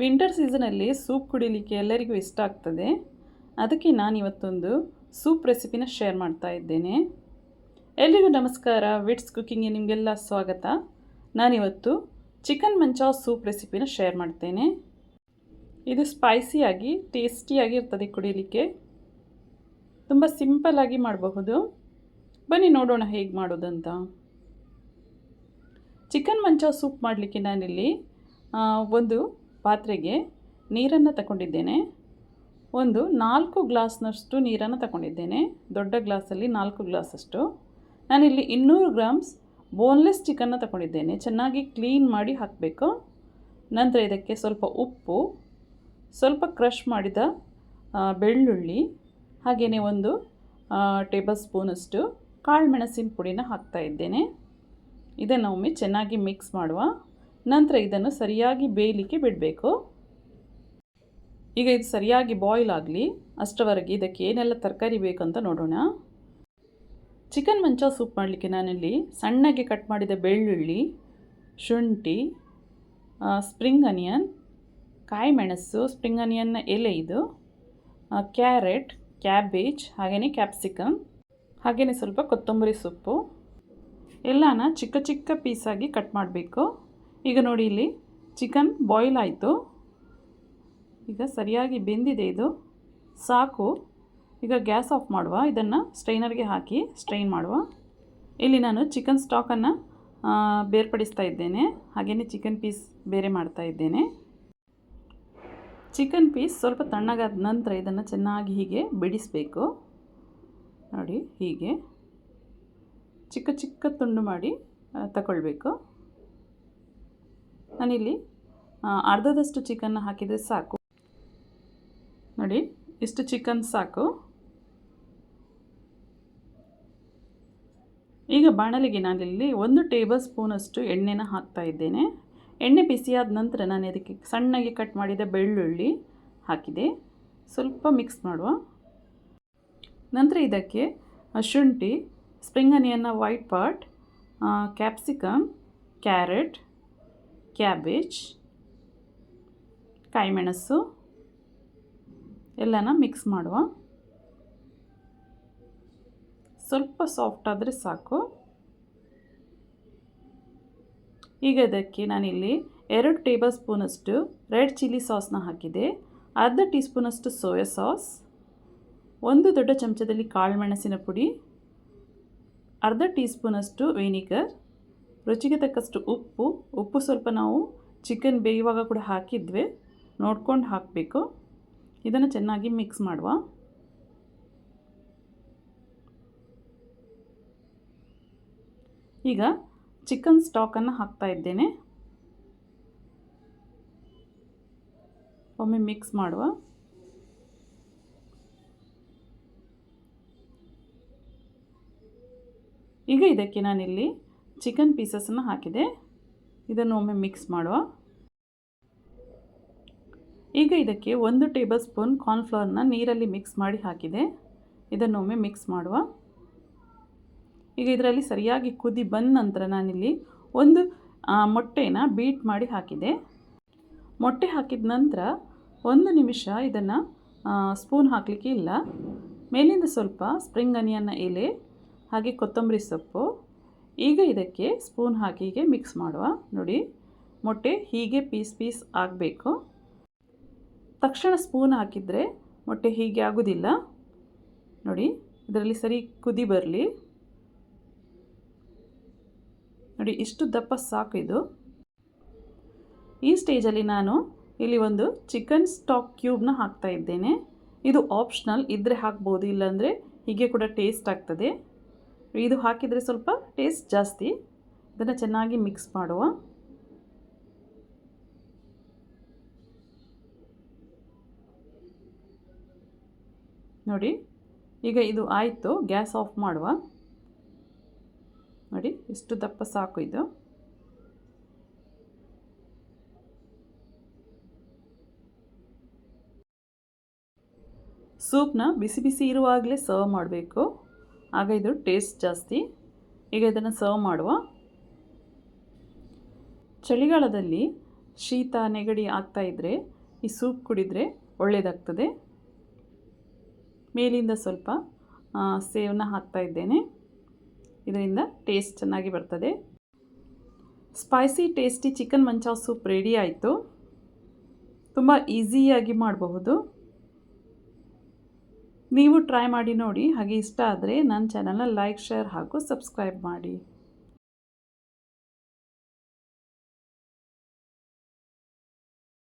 Winter ಸೀಸನಲ್ಲಿ soup ಕುಡಿಲಿಕ್ಕೆ ಎಲ್ಲರಿಗೂ ಇಷ್ಟ ಆಗ್ತದೆ. ಅದಕ್ಕೆ ನಾನು ಇವತ್ತೊಂದು ಸೂಪ್ ರೆಸಿಪಿನ ಶೇರ್ ಮಾಡ್ತಾ ಇದ್ದೇನೆ. ಎಲ್ರಿಗೂ ನಮಸ್ಕಾರ. ವಿಟ್ಸ್ ಕುಕ್ಕಿಂಗ್ಗೆ ನಿಮಗೆಲ್ಲ ಸ್ವಾಗತ. ನಾನಿವತ್ತು ಚಿಕನ್ ಮಂಚಾವ್ ಸೂಪ್ ರೆಸಿಪಿನ ಶೇರ್ ಮಾಡ್ತೇನೆ. ಇದು ಸ್ಪೈಸಿಯಾಗಿ ಟೇಸ್ಟಿಯಾಗಿ ಇರ್ತದೆ ಕುಡಿಲಿಕ್ಕೆ. ತುಂಬ ಸಿಂಪಲ್ಲಾಗಿ ಮಾಡಬಹುದು. ಬನ್ನಿ ನೋಡೋಣ ಹೇಗೆ ಮಾಡೋದಂತ. ಚಿಕನ್ ಮಂಚಾವ್ ಸೂಪ್ ಮಾಡಲಿಕ್ಕೆ ನಾನಿಲ್ಲಿ ಒಂದು ಪಾತ್ರೆಗೆ ನೀರನ್ನು ತಗೊಂಡಿದ್ದೇನೆ ಒಂದು ನಾಲ್ಕು ಗ್ಲಾಸ್ನಷ್ಟು ನೀರನ್ನು ತಗೊಂಡಿದ್ದೇನೆ ದೊಡ್ಡ ಗ್ಲಾಸಲ್ಲಿ ನಾಲ್ಕು ಗ್ಲಾಸಷ್ಟು. ನಾನಿಲ್ಲಿ ಇನ್ನೂರು ಗ್ರಾಮ್ಸ್ ಬೋನ್ಲೆಸ್ ಚಿಕನ್ನ ತಗೊಂಡಿದ್ದೇನೆ ಚೆನ್ನಾಗಿ ಕ್ಲೀನ್ ಮಾಡಿ ಹಾಕಬೇಕು. ನಂತರ ಇದಕ್ಕೆ ಸ್ವಲ್ಪ ಉಪ್ಪು, ಸ್ವಲ್ಪ ಕ್ರಷ್ ಮಾಡಿದ ಬೆಳ್ಳುಳ್ಳಿ ಹಾಗೆಯೇ ಒಂದು ಟೇಬಲ್ ಸ್ಪೂನಷ್ಟು ಕಾಳು ಮೆಣಸಿನ ಪುಡಿನ ಹಾಕ್ತಾ ಇದ್ದೇನೆ. ಇದನ್ನು ಒಮ್ಮೆ ಚೆನ್ನಾಗಿ ಮಿಕ್ಸ್ ಮಾಡುವ. ನಂತರ ಇದನ್ನು ಸರಿಯಾಗಿ ಬೇಯಲಿಕ್ಕೆ ಬಿಡಬೇಕು. ಈಗ ಇದು ಸರಿಯಾಗಿ ಬಾಯ್ಲ್ ಆಗಲಿ, ಅಷ್ಟರವರೆಗೆ ಇದಕ್ಕೆ ಏನೆಲ್ಲ ತರಕಾರಿ ಬೇಕಂತ ನೋಡೋಣ. ಚಿಕನ್ ಮಂಚ ಸೂಪ್ ಮಾಡಲಿಕ್ಕೆ ನಾನಿಲ್ಲಿ ಸಣ್ಣಗೆ ಕಟ್ ಮಾಡಿದ ಬೆಳ್ಳುಳ್ಳಿ, ಶುಂಠಿ ಸ್ಪ್ರಿಂಗ್ ಅನಿಯನ್ ಕಾಯಿ ಮೆಣಸು ಸ್ಪ್ರಿಂಗ್ ಅನಿಯನ್ನ ಎಲೆ ಇದು ಕ್ಯಾರೆಟ್ ಕ್ಯಾಬೇಜ್ ಹಾಗೆಯೇ ಕ್ಯಾಪ್ಸಿಕಮ್ ಹಾಗೆಯೇ ಸ್ವಲ್ಪ ಕೊತ್ತಂಬರಿ ಸೊಪ್ಪು, ಎಲ್ಲನ ಚಿಕ್ಕ ಚಿಕ್ಕ ಪೀಸಾಗಿ ಕಟ್ ಮಾಡಬೇಕು. ಈಗ ನೋಡಿ ಇಲ್ಲಿ ಚಿಕನ್ ಬಾಯ್ಲ್ ಆಯಿತು. ಈಗ ಸರಿಯಾಗಿ ಬೆಂದಿದೆ ಇದು. ಸಾಕು. ಈಗ ಗ್ಯಾಸ್ ಆಫ್ ಮಾಡುವ. ಇದನ್ನು ಸ್ಟ್ರೈನರ್ಗೆ ಹಾಕಿ ಸ್ಟ್ರೈನ್ ಮಾಡುವ. ಇಲ್ಲಿ ನಾನು ಚಿಕನ್ ಸ್ಟಾಕನ್ನು ಬೇರ್ಪಡಿಸ್ತಾ ಇದ್ದೇನೆ. ಹಾಗೆಯೇ ಚಿಕನ್ ಪೀಸ್ ಬೇರೆ ಮಾಡ್ತಾ ಇದ್ದೇನೆ. ಚಿಕನ್ ಪೀಸ್ ಸ್ವಲ್ಪ ತಣ್ಣಗಾದ ನಂತರ ಇದನ್ನು ಚೆನ್ನಾಗಿ ಹೀಗೆ ಬಿಡಿಸಬೇಕು. ನೋಡಿ ಹೀಗೆ. ಚಿಕ್ಕ ಚಿಕ್ಕ ತುಂಡು ಮಾಡಿ ತಗೊಳ್ಬೇಕು. ಆ, ಅರ್ಧದಷ್ಟು ಚಿಕನ್ನ ಹಾಕಿದರೆ ಸಾಕು. ನೋಡಿ ಇಷ್ಟು ಚಿಕನ್ ಸಾಕು. ಈಗ ಬಾಣಲಿಗೆ ನಾನಿಲ್ಲಿ ಒಂದು ಟೇಬಲ್ ಸ್ಪೂನಷ್ಟು ಎಣ್ಣೆನ ಹಾಕ್ತಾ ಇದ್ದೇನೆ. ಎಣ್ಣೆ ಬಿಸಿಯಾದ ನಂತರ ನಾನು ಇದಕ್ಕೆ ಸಣ್ಣಗೆ ಕಟ್ ಮಾಡಿದ ಬೆಳ್ಳುಳ್ಳಿ ಹಾಕಿದೆ. ಸ್ವಲ್ಪ ಮಿಕ್ಸ್ ಮಾಡುವ. ನಂತರ ಇದಕ್ಕೆ ಶುಂಠಿ spring ಅನಿಯನ್ನ white part capsicum carrot cabbage, ಕಾಯಿಮೆಣಸು, ಎಲ್ಲನ ಮಿಕ್ಸ್ ಮಾಡುವ. ಸ್ವಲ್ಪ ಸಾಫ್ಟ್ ಆದರೆ ಸಾಕು. ಈಗ ಇದಕ್ಕೆ ನಾನಿಲ್ಲಿ ಎರಡು ಟೇಬಲ್ ಸ್ಪೂನಷ್ಟು ರೆಡ್ ಚಿಲ್ಲಿ ಸಾಸ್ನ ಹಾಕಿದೆ. ಅರ್ಧ ಟೀ ಸ್ಪೂನಷ್ಟು ಸೋಯಾ ಸಾಸ್ ಒಂದು ದೊಡ್ಡ ಚಮಚದಲ್ಲಿ ಕಾಳು ಮೆಣಸಿನ ಪುಡಿ, ಅರ್ಧ ಟೀ ಸ್ಪೂನಷ್ಟು ವಿನಿಗರ್ ರುಚಿಗೆ ತಕ್ಕಷ್ಟು ಉಪ್ಪು ಉಪ್ಪು ಸ್ವಲ್ಪ ನಾವು ಚಿಕನ್ ಬೇಯುವಾಗ ಕೂಡ ಹಾಕಿದ್ವಿ. ನೋಡ್ಕೊಂಡು ಹಾಕಬೇಕು. ಇದನ್ನು ಚೆನ್ನಾಗಿ ಮಿಕ್ಸ್ ಮಾಡುವ. ಈಗ ಚಿಕನ್ ಸ್ಟಾಕನ್ನು ಹಾಕ್ತಾ ಇದ್ದೇನೆ. ಒಮ್ಮೆ ಮಿಕ್ಸ್ ಮಾಡುವ. ಈಗ ಇದಕ್ಕೆ ನಾನಿಲ್ಲಿ ಚಿಕನ್ ಪೀಸಸನ್ನು ಹಾಕಿದೆ. ಇದನ್ನು ಒಮ್ಮೆ ಮಿಕ್ಸ್ ಮಾಡುವ. ಈಗ ಇದಕ್ಕೆ ಒಂದು ಟೇಬಲ್ ಸ್ಪೂನ್ ಕಾರ್ನ್ಫ್ಲವರ್ನ ನೀರಲ್ಲಿ ಮಿಕ್ಸ್ ಮಾಡಿ ಹಾಕಿದೆ. ಇದನ್ನು ಒಮ್ಮೆ ಮಿಕ್ಸ್ ಮಾಡುವ. ಈಗ ಇದರಲ್ಲಿ ಸರಿಯಾಗಿ ಕುದಿ ಬಂದ ನಂತರ ನಾನಿಲ್ಲಿ ಒಂದು ಮೊಟ್ಟೆನ ಬೀಟ್ ಮಾಡಿ ಹಾಕಿದೆ. ಮೊಟ್ಟೆ ಹಾಕಿದ ನಂತರ ಒಂದು ನಿಮಿಷ ಇದನ್ನು ಸ್ಪೂನ್ ಹಾಕಲಿಕ್ಕೆ ಇಲ್ಲ. ಮೇಲಿಂದ ಸ್ವಲ್ಪ ಸ್ಪ್ರಿಂಗ್ ಅನಿಯನ್ನ ಎಲೆ, ಹಾಗೆ ಕೊತ್ತಂಬರಿ ಸೊಪ್ಪು ಈಗ ಇದಕ್ಕೆ ಸ್ಪೂನ್ ಹಾಕಿ ಹೀಗೆ ಮಿಕ್ಸ್ ಮಾಡುವ. ನೋಡಿ, ಮೊಟ್ಟೆ ಹೀಗೆ ಪೀಸ್ ಪೀಸ್ ಆಗಬೇಕು. ತಕ್ಷಣ ಸ್ಪೂನ್ ಹಾಕಿದರೆ ಮೊಟ್ಟೆ ಹೀಗೆ ಆಗೋದಿಲ್ಲ. ನೋಡಿ, ಇದರಲ್ಲಿ ಸರಿ ಕುದಿ ಬರಲಿ. ನೋಡಿ, ಇಷ್ಟು ದಪ್ಪ ಸಾಕು ಇದು. ಈ ಸ್ಟೇಜಲ್ಲಿ ನಾನು ಇಲ್ಲಿ ಒಂದು ಚಿಕನ್ ಸ್ಟಾಕ್ ಕ್ಯೂಬ್ನ ಹಾಕ್ತಾ ಇದ್ದೇನೆ. ಇದು ಆಪ್ಷನಲ್ ಇದ್ದರೆ ಹಾಕ್ಬೋದು, ಇಲ್ಲಾಂದರೆ ಹೀಗೆ ಕೂಡ ಟೇಸ್ಟ್ ಆಗ್ತದೆ. ಇದು ಹಾಕಿದರೆ ಸ್ವಲ್ಪ ಟೇಸ್ಟ್ ಜಾಸ್ತಿ. ಇದನ್ನು ಚೆನ್ನಾಗಿ ಮಿಕ್ಸ್ ಮಾಡುವ. ನೋಡಿ, ಈಗ ಇದು ಆಯಿತು, ಗ್ಯಾಸ್ ಆಫ್ ಮಾಡುವ. ನೋಡಿ, ಇಷ್ಟು ದಪ್ಪ ಸಾಕು ಇದು. ಸೂಪ್ನ ಬಿಸಿ ಬಿಸಿ ಇರುವಾಗಲೇ ಸರ್ವ್ ಮಾಡಬೇಕು. ಆಗ ಇದು ಟೇಸ್ಟ್ ಜಾಸ್ತಿ. ಈಗ ಇದನ್ನು ಸರ್ವ್ ಮಾಡುವ. ಚಳಿಗಾಲದಲ್ಲಿ ಶೀತ, ನೆಗಡಿ ಆಗ್ತಾ ಇದ್ದರೆ ಈ ಸೂಪ್ ಕುಡಿದರೆ ಒಳ್ಳೆಯದಾಗ್ತದೆ ಮೇಲಿಂದ ಸ್ವಲ್ಪ ಸೇವನ್ನ ಹಾಕ್ತಾ ಇದ್ದೇನೆ. ಇದರಿಂದ ಟೇಸ್ಟ್ ಚೆನ್ನಾಗಿ ಬರ್ತದೆ. Spicy tasty chicken manchow soup ready ಆಯಿತು. ತುಂಬ ಈಸಿಯಾಗಿ ಮಾಡಬಹುದು. ನೀವು ಟ್ರೈ ಮಾಡಿ ನೋಡಿ ಹಾಗೆ ಇಷ್ಟ ಆದರೆ ನನ್ನ ಚಾನಲ್ನ ಲೈಕ್ ಶೇರ್ ಹಾಗೂ ಸಬ್ಸ್ಕ್ರೈಬ್ ಮಾಡಿ.